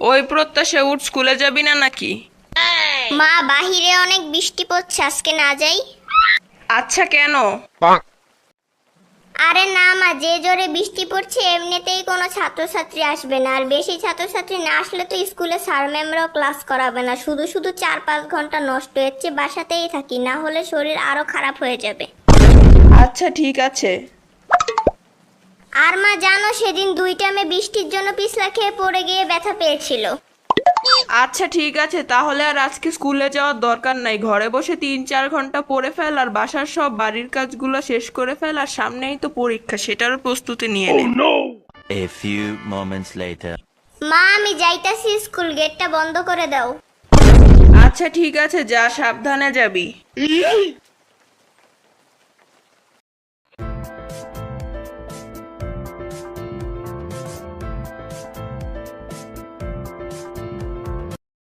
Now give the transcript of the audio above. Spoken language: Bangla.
ওই প্রত্যাশা উঠ স্কুলে যাবি না নাকি? মা বাহিরে অনেক বৃষ্টি পড়ছে আজকে না যাই? আচ্ছা কেন? আরে না মা যে জোরে বৃষ্টি পড়ছে এমনিতেই কোনো ছাত্রছাত্রী আসবে না। আর বেশি ছাত্রছাত্রী না আসলে তো স্কুলে স্যার ম্যামরাও ক্লাস করাবে না। শুধু শুধু চার পাঁচ ঘণ্টা নষ্ট হচ্ছে বাসাতেই থাকি না হলে শরীর আরও খারাপ হয়ে যাবে। আচ্ছা ঠিক আছে। আর মা জানো সেদিন দুইটা মেয়ে বৃষ্টির জন্য পিছলা খেয়ে পড়ে গিয়ে ব্যথা পেয়েছিল। আচ্ছা ঠিক আছে তাহলে আর আজকে স্কুলে যাওয়ার দরকার নাই। ঘরে বসে তিন চার ঘণ্টা পড়ে ফেল আর বাসার সব বাড়ির কাজগুলো শেষ করে ফেল আর সামনেই তো পরীক্ষা সেটারও প্রস্তুতি নিয়ে নে। A few moments later. মা আমি যাইতাছি স্কুল গেটটা বন্ধ করে দাও। আচ্ছা ঠিক আছে যা সাবধানে যাবি।